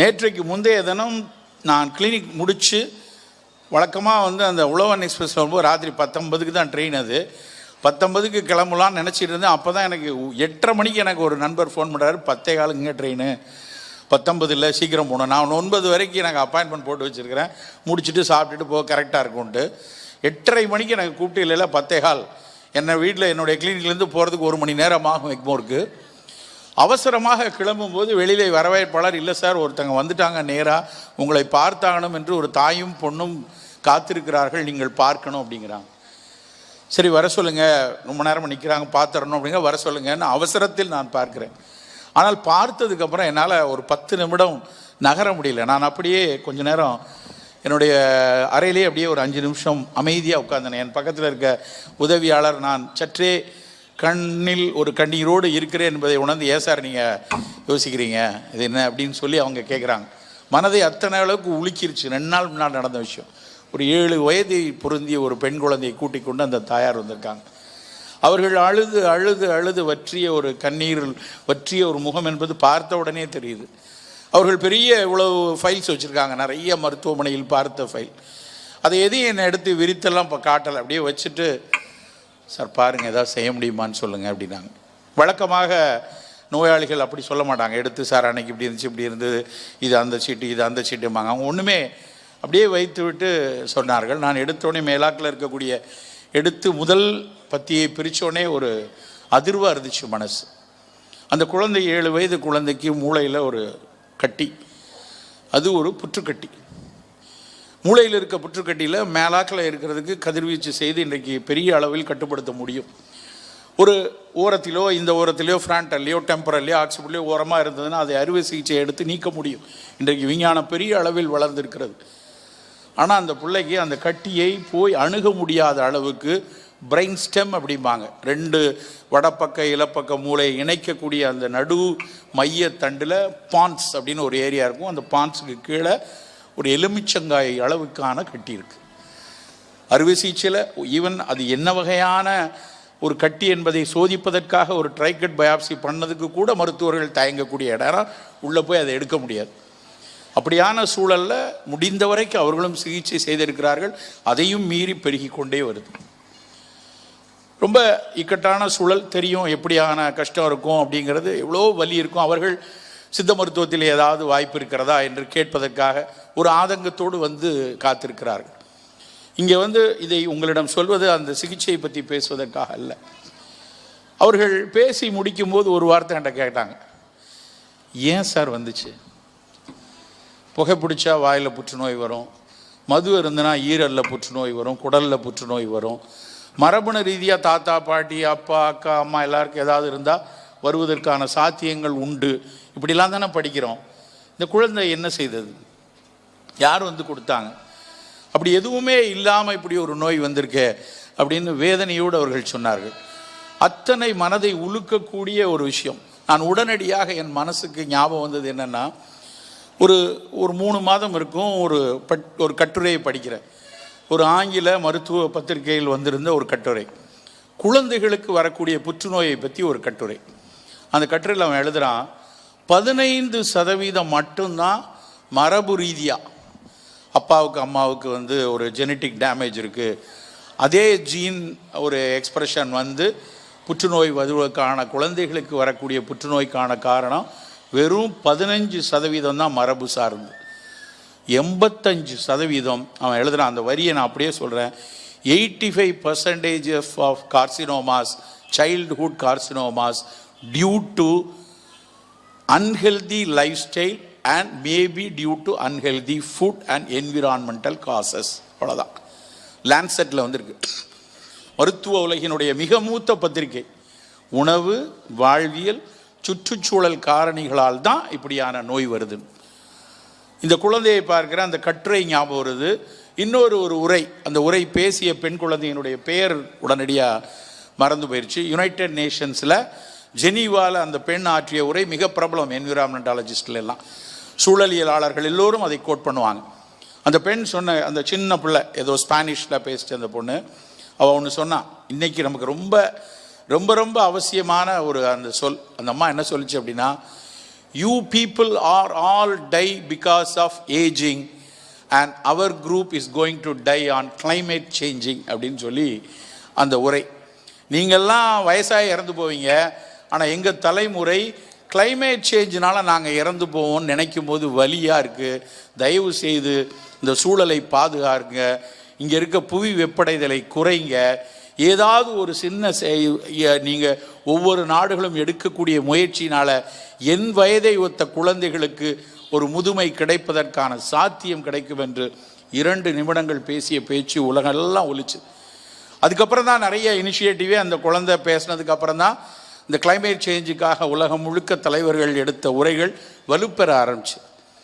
நேற்றைக்கு முந்தைய தினம் நான் கிளினிக் முடித்து வழக்கமாக வந்து அந்த உழவன் எக்ஸ்பிரஸ் வரும்போது ராத்திரி பத்தொன்பதுக்கு தான் ட்ரெயின் அது. பத்தொன்பதுக்கு கிளம்பலான்னு நினச்சிட்டு இருந்தேன். அப்போ தான் எனக்கு எட்டரை மணிக்கு எனக்கு ஒரு நண்பர் ஃபோன் பண்ணுறாரு பத்தே காலுங்க ட்ரெயின் பத்தொம்பதில் சீக்கிரம் போகணும். நான் ஒன்பது வரைக்கும் எனக்கு அப்பாயின்மெண்ட் போட்டு வச்சுருக்கிறேன். முடிச்சுட்டு சாப்பிட்டுட்டு போக கரெக்டாக இருக்கும்ன்ட்டு. எட்டரை மணிக்கு எனக்கு கூப்பிட்டு இல்லை பத்தே கால். என்னை வீட்டில் என்னுடைய கிளினிக்லேருந்து போகிறதுக்கு ஒரு மணி நேரம் ஆகும் எக்மோருக்கு. அவசரமாக கிளம்பும்போது வெளியிலே வரவேற்பாளர் இல்லை சார் ஒருத்தங்க வந்துட்டாங்க நேராக உங்களை பார்த்தாகணும் என்று ஒரு தாயும் பொண்ணும் காத்திருக்கிறார்கள் நீங்கள் பார்க்கணும் அப்படிங்கிறாங்க. சரி வர சொல்லுங்கள் ரொம்ப நேரம் நிற்கிறாங்க பார்த்துடணும் அப்படிங்க வர சொல்லுங்கன்னு அவசரத்தில் நான் பார்க்குறேன். ஆனால் பார்த்ததுக்கப்புறம் என்னால் ஒரு பத்து நிமிடம் நகர முடியல. நான் அப்படியே கொஞ்ச நேரம் என்னுடைய அறையிலே அப்படியே ஒரு அஞ்சு நிமிஷம் அமைதியாக உட்கார்ந்தேன். என் பக்கத்தில் இருக்க உதவியாளர் நான் சற்றே கண்ணில் ஒரு கண்ணீரோடு இருக்கிறேன் என்பதை உணர்ந்து ஏன் சார் நீங்கள் யோசிக்கிறீங்க? இது என்ன? அப்படின்னு சொல்லி அவங்க கேட்குறாங்க மனதை அத்தனை அளவுக்கு உலுக்கிருச்சு. ரெண்டு நாள் முன்னாடி நடந்த விஷயம். ஒரு ஏழு வயதை பொருந்திய ஒரு பெண் குழந்தையை கூட்டிக் கொண்டு அந்த தாயார் வந்திருக்காங்க. அவர்கள் அழுது அழுது அழுது வற்றிய ஒரு கண்ணீர் வற்றிய ஒரு முகம் என்பது பார்த்த உடனே தெரியுது. அவர்கள் பெரிய இவ்வளவு ஃபைல்ஸ் வச்சுருக்காங்க. நிறைய மருத்துவமனையில் பார்த்த ஃபைல் அதை எதையும் என்னை எடுத்து விரித்தெல்லாம் இப்போ காட்டலை. அப்படியே வச்சுட்டு சார் பாருங்கள் ஏதாவது செய்ய முடியுமான்னு சொல்லுங்கள் அப்படின்னாங்க. வழக்கமாக நோயாளிகள் அப்படி சொல்ல மாட்டாங்க. எடுத்து சார் அன்னைக்கு இப்படி இருந்துச்சு இப்படி இருந்தது இது அந்த சீட்டு இது அந்த சீட்டும்பாங்க. அவங்க ஒன்றுமே அப்படியே வைத்து விட்டு சொன்னார்கள். நான் எடுத்தோடனே மேலாக்கில் இருக்கக்கூடிய எடுத்து முதல் பத்தியை பிரித்தோடனே ஒரு அதிர்வாக இருந்துச்சு மனசு. அந்த குழந்தை ஏழு வயது குழந்தைக்கு மூளையில் ஒரு கட்டி. அது ஒரு புற்றுக்கட்டி. மூளையில் இருக்க புற்றுக்கட்டியில் மேலாக்கில் இருக்கிறதுக்கு கதிர்வீச்சு செய்து இன்றைக்கு பெரிய அளவில் கட்டுப்படுத்த முடியும். ஒரு ஓரத்திலோ இந்த ஓரத்திலையோ ஃப்ராண்டல்லையோ டெம்பரல்லையோ ஆக்சிபிள்லையோ ஓரமாக இருந்ததுன்னா அதை அறுவை சிகிச்சை எடுத்து நீக்க முடியும். இன்றைக்கு விஞ்ஞானம் பெரிய அளவில் வளர்ந்திருக்கிறது. ஆனால் அந்த பிள்ளைக்கு அந்த கட்டியை போய் அணுக முடியாத அளவுக்கு பிரெயின் ஸ்டெம் அப்படிம்பாங்க. ரெண்டு வடப்பக்க இலப்பக்க மூளையை இணைக்கக்கூடிய அந்த நடு மைய தண்டில் பான்ஸ் அப்படின்னு ஒரு ஏரியா இருக்கும். அந்த பான்ஸுக்கு கீழே ஒரு எலுமிச்சங்காய் அளவுக்கான கட்டி இருக்குது அறுவை சிகிச்சையில் ஈவன் அது என்ன வகையான ஒரு கட்டி என்பதை சோதிப்பதற்காக ஒரு ட்ரைகட் பயாப்சி பண்ணதுக்கு கூட மருத்துவர்கள் தயங்கக்கூடிய இடம். உள்ளே போய் அதை எடுக்க முடியாது. அப்படியான சூழல்ல முடிந்த வரைக்கும் அவர்களும் சிகிச்சை செய்திருக்கிறார்கள். அதையும் மீறி பெருகி கொண்டே வருது. ரொம்ப இக்கட்டான சூழல் தெரியும். எப்படியான கஷ்டம் இருக்கும் அப்படிங்கிறது எவ்வளோ வலி இருக்கும். அவர்கள் சித்த மருத்துவத்தில் ஏதாவது வாய்ப்பு இருக்கிறதா என்று கேட்பதற்காக ஒரு ஆதங்கத்தோடு வந்து காத்திருக்கிறார்கள். இங்கே வந்து இதை உங்களிடம் சொல்வது அந்த சிகிச்சையை பற்றி பேசுவதற்காக அல்ல. அவர்கள் பேசி முடிக்கும்போது ஒரு வார்த்தை என்கிட்ட கேட்டாங்க. ஏன் சார் வந்துச்சு? புகை பிடிச்சா வாயில் புற்றுநோய் வரும். மது இருந்தனா ஈரலில் புற்றுநோய் வரும் குடலில் புற்றுநோய் வரும். மரபணு ரீதியாக தாத்தா பாட்டி அப்பா அக்கா அம்மா எல்லாருக்கும் ஏதாவது இருந்தால் வருவதற்கான சாத்தியங்கள் உண்டு. இப்படிலாம் தானே படிக்கிறோம். இந்த குழந்தை என்ன செய்தது? யார் வந்து கொடுத்தாங்க? அப்படி எதுவுமே இல்லாமல் இப்படி ஒரு நோய் வந்திருக்கே அப்படின்னு வேதனையோடு அவர்கள் சொன்னார்கள். அத்தனை மனதை உலுக்கக்கூடிய ஒரு விஷயம். நான் உடனடியாக என் மனசுக்கு ஞாபகம் வந்தது என்னென்னா ஒரு ஒரு மூணு மாதம் இருக்கும் ஒரு பட் ஒரு கட்டுரையை படிக்கிறேன். ஒரு ஆங்கில மருத்துவ பத்திரிகையில் வந்திருந்த ஒரு கட்டுரை. குழந்தைகளுக்கு வரக்கூடிய புற்றுநோயை பற்றி ஒரு கட்டுரை. அந்த கட்டுரையில் அவன் எழுதுகிறான் பதினைந்து சதவீதம் மட்டும்தான் மரபு ரீதியாக அப்பாவுக்கு அம்மாவுக்கு வந்து ஒரு ஜெனட்டிக் டேமேஜ் இருக்குது அதே ஜீன் ஒரு எக்ஸ்ப்ரெஷன் வந்து புற்றுநோய் வருவதற்கான குழந்தைகளுக்கு வரக்கூடிய புற்றுநோய்க்கான காரணம் வெறும் பதினஞ்சு சதவீதம் தான் மரபு சார்ந்து. எண்பத்தஞ்சு சதவீதம் அவன் எழுதுகிறான் அந்த வரியை நான் அப்படியே சொல்கிறேன் eighty five percentage of carcinomas childhood carcinomas due to unhealthy life style and maybe due to unhealthy food and environmental causes அவ்வளோதான் லேண்ட்செட்டில் வந்திருக்கு. மருத்துவ உலகினுடைய மிக மூத்த பத்திரிகை. உணவு வாழ்வியல் சுற்றுச்சூழல் காரணிகளால் தான் இப்படியான நோய் வருது. இந்த குழந்தையை பார்க்குற அந்த கட்டுரை ஞாபகம் வருது. இன்னொரு ஒரு உரை அந்த உரை பேசிய பெண் குழந்தையினுடைய பெயர் உடனடியாக மறந்து போயிடுச்சு யுனைடெட் நேஷன்ஸில் ஜெனீவாவில் அந்த பெண் ஆற்றிய உரை மிக பிரபலம் என்விரான்மெண்டாலஜிஸ்டில் எல்லாம் சூழலியலாளர்கள் எல்லோரும் அதை கோட் பண்ணுவாங்க. அந்த பெண் சொன்ன அந்த சின்ன பிள்ளை ஏதோ ஸ்பானிஷில் பேசிட்டு அந்த பொண்ணு அவள் ஒன்று சொன்னான் இன்றைக்கி நமக்கு ரொம்ப ரொம்ப ரொம்ப அவசியமான ஒரு அந்த சொல் அந்த அம்மா என்ன சொல்லிச்சு அப்படின்னா you people are all die because of ageing and our group is going to die on climate changing அப்படின்னு சொல்லி அந்த உரை. நீங்கள்லாம் வயசாக இறந்து போவீங்க ஆனால் எங்கள் தலைமுறை கிளைமேட் சேஞ்சினால் நாங்கள் இறந்து போவோம்னு நினைக்கும் போது வலியாக இருக்குது தயவு செய்து இந்த சூழலை பாதுகாருங்க. இங்கே இருக்க புவி வெப்படைதலை குறைங்க. ஏதாவது ஒரு சின்ன நீங்கள் ஒவ்வொரு நாடுகளும் எடுக்கக்கூடிய முயற்சியினால் என் வயதை ஒத்த குழந்தைகளுக்கு ஒரு முதுமை கிடைப்பதற்கான சாத்தியம் கிடைக்கும் என்று இரண்டு நிமிடங்கள் பேசிய பேச்சு உலகெல்லாம் ஒழிச்சு அதுக்கப்புறம் தான் நிறைய இனிஷியேட்டிவே அந்த குழந்தை பேசினதுக்கப்புறம் தான் இந்த கிளைமேட் சேஞ்சுக்காக உலகம் முழுக்க தலைவர்கள் எடுத்த உரைகள் வலுப்பெற ஆரம்பிச்சு.